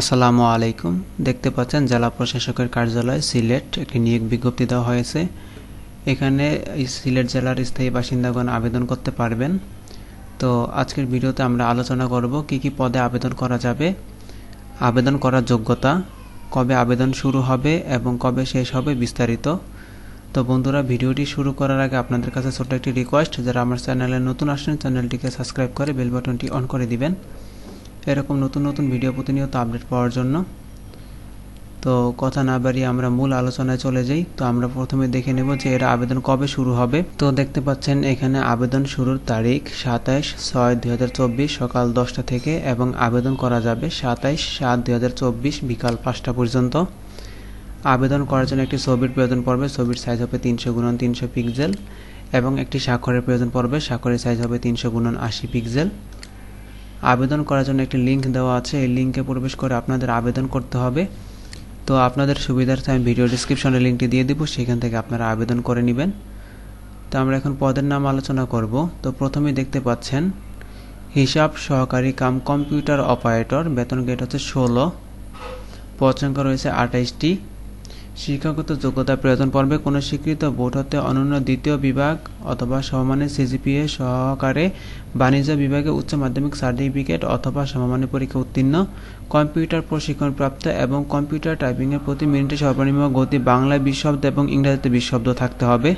আসসালামু আলাইকুম। দেখতে পাচ্ছেন জেলা প্রশাসকের কার্যালয়, সিলেট। একটি নিয়োগ বিজ্ঞপ্তি দেওয়া হয়েছে। এখানে সিলেট জেলার স্থায়ী বাসিন্দাগণ আবেদন করতে পারবেন। তো আজকের ভিডিওতে আমরা আলোচনা করব কি কি পদে আবেদন করা যাবে, আবেদন করার যোগ্যতা, কবে আবেদন শুরু হবে এবং কবে শেষ হবে বিস্তারিত। তো বন্ধুরা, ভিডিওটি শুরু করার আগে আপনাদের কাছে ছোট্ট একটি রিকোয়েস্ট যারা আমার চ্যানেলে নতুন আসেন চ্যানেলটিকে সাবস্ক্রাইব করে বেল বাটনটি অন করে দিবেন। এরকম নতুন নতুন ভিডিও প্রতিনিয়ত আপডেট পাওয়ার জন্য। তো কথা না বাড়িয়ে আমরা মূল আলোচনায় চলে যাই। তো আমরা প্রথমে দেখে নেব যে এর আবেদন কবে শুরু হবে। তো দেখতে পাচ্ছেন এখানে আবেদন শুরুর তারিখ সাতাইশ ছয় দুই সকাল দশটা থেকে এবং আবেদন করা যাবে সাতাইশ সাত দুই বিকাল পাঁচটা পর্যন্ত। আবেদন করার জন্য একটি ছবির প্রয়োজন পড়বে। ছবির সাইজ হবে তিনশো গুণন তিনশো পিক্সেল এবং একটি স্বাক্ষরের প্রয়োজন পড়বে। স্বাক্ষরের সাইজ হবে তিনশো গুণন আশি পিক্সেল আবেদন করার জন্য একটি লিঙ্ক দেওয়া আছে। এই লিঙ্কে প্রবেশ করে আপনাদের আবেদন করতে হবে। তো আপনাদের সুবিধার্থে আমি ভিডিও ডিসক্রিপশনে লিঙ্কটি দিয়ে দেবো। সেখান থেকে আপনারা আবেদন করে নেবেন। তো আমরা এখন পদের নাম আলোচনা করব। তো প্রথমেই দেখতে পাচ্ছেন, হিসাব সহকারী কাম কম্পিউটার অপারেটর বেতন গেট হচ্ছে ষোলো। পদ সংখ্যা রয়েছে আঠাইশটি। শিক্ষাগত যোগ্যতা প্রয়োজন পড়বে কোনো স্বীকৃত বোর্ড হতে অনন্য দ্বিতীয় বিভাগ অথবা সমমানের সিজিপিএ সহকারে বাণিজ্য বিভাগে উচ্চ মাধ্যমিক সার্টিফিকেট অথবা সমমানের পরীক্ষা উত্তীর্ণ, কম্পিউটার প্রশিক্ষণপ্রাপ্ত এবং কম্পিউটার টাইপিংয়ের প্রতি মিনিটে সর্বনিম্ন গতি বাংলায় বিশ শব্দ এবং ইংরেজিতে বিশ শব্দ থাকতে হবে।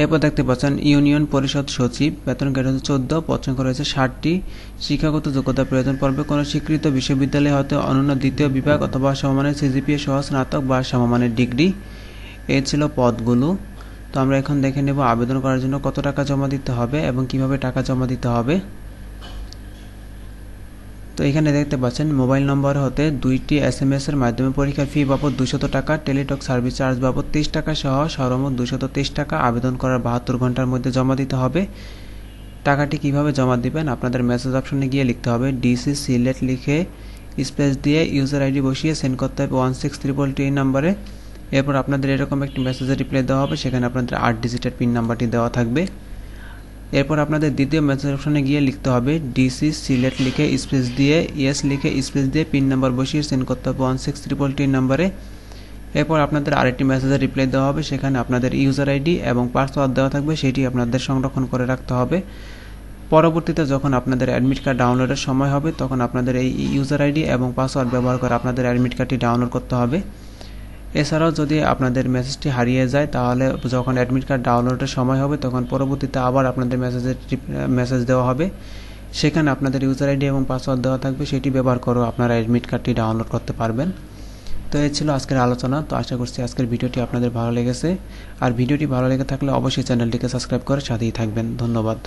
এরপর দেখতে পাচ্ছেন, ইউনিয়ন পরিষদ সচিব বেতন গ্রেড হচ্ছে চোদ্দ পছন্দ করা হয়েছে ষাটটি। শিক্ষাগত যোগ্যতা প্রয়োজন পর্বে কোনো স্বীকৃত বিশ্ববিদ্যালয় হতে অনন্য দ্বিতীয় বিভাগ অথবা সমমানের সিজিপিএ সহ স্নাতক বা সমমানের ডিগ্রি। এই ছিল পদগুলো। তো আমরা এখন দেখে নেব আবেদন করার জন্য কত টাকা জমা দিতে হবে এবং কীভাবে টাকা জমা দিতে হবে। তো এখানে দেখতে পাচ্ছেন, মোবাইল নম্বর হতে দুইটি এস এম এর মাধ্যমে পরীক্ষার ফি বাবদ দুশত টাকা, টেলিটক সার্ভিস চার্জ বাবদ তেইশ টাকা সহ সর্বমোট দুশত তেইশ টাকা আবেদন করার বাহাত্তর ঘণ্টার মধ্যে জমা দিতে হবে। টাকাটি কীভাবে জমা দিবেন? আপনাদের মেসেজ অপশনে গিয়ে লিখতে হবে ডিসি সিলেট লিখে স্পেস দিয়ে ইউজার আইডি বসিয়ে সেন্ড করতে হবে ওয়ান সিক্স ত্রিপল টি নাম্বারে এরপর আপনাদের এরকম একটি মেসেজের রিপ্লাই দেওয়া হবে, সেখানে আপনাদের আট ডিজিটের পিন নাম্বারটি দেওয়া থাকবে। এরপর আপনাদের দ্বিতীয় মেসেজ অপশনে গিয়ে লিখতে হবে ডিসি সিলেট লিখে স্পেস দিয়ে ইয়েস লিখে স্পেস দিয়ে পিন নাম্বার বসিয়ে সেন্ড করতে হবে ওয়ান সিক্স ট্রিপল টি নাম্বারে এরপর আপনাদের আরেকটি মেসেজের রিপ্লাই দেওয়া হবে, সেখানে আপনাদের ইউজার আইডি এবং পাসওয়ার্ড দেওয়া থাকবে, সেটি আপনাদের সংরক্ষণ করে রাখতে হবে। পরবর্তীতে যখন আপনাদের অ্যাডমিট কার্ড ডাউনলোডের সময় হবে, তখন আপনাদের এই ইউজার আইডি এবং পাসওয়ার্ড ব্যবহার করে আপনাদের অ্যাডমিট কার্ডটি ডাউনলোড করতে হবে। এছাড়াও যদি আপনাদের মেসেজটি হারিয়ে যায়, তাহলে যখন অ্যাডমিট কার্ড ডাউনলোডের সময় হবে, তখন পরবর্তীতে আবার আপনাদের মেসেজের মেসেজ দেওয়া হবে। সেখানে আপনাদের ইউজার আইডি এবং পাসওয়ার্ড দেওয়া থাকবে, সেটি ব্যবহার করেও আপনারা অ্যাডমিট কার্ডটি ডাউনলোড করতে পারবেন। তো এই ছিল আজকের আলোচনা। তো আশা করছি আজকের ভিডিওটি আপনাদের ভালো লেগেছে। আর ভিডিওটি ভালো লেগে থাকলে অবশ্যই চ্যানেলটিকে সাবস্ক্রাইব করে সাথেই থাকবেন। ধন্যবাদ।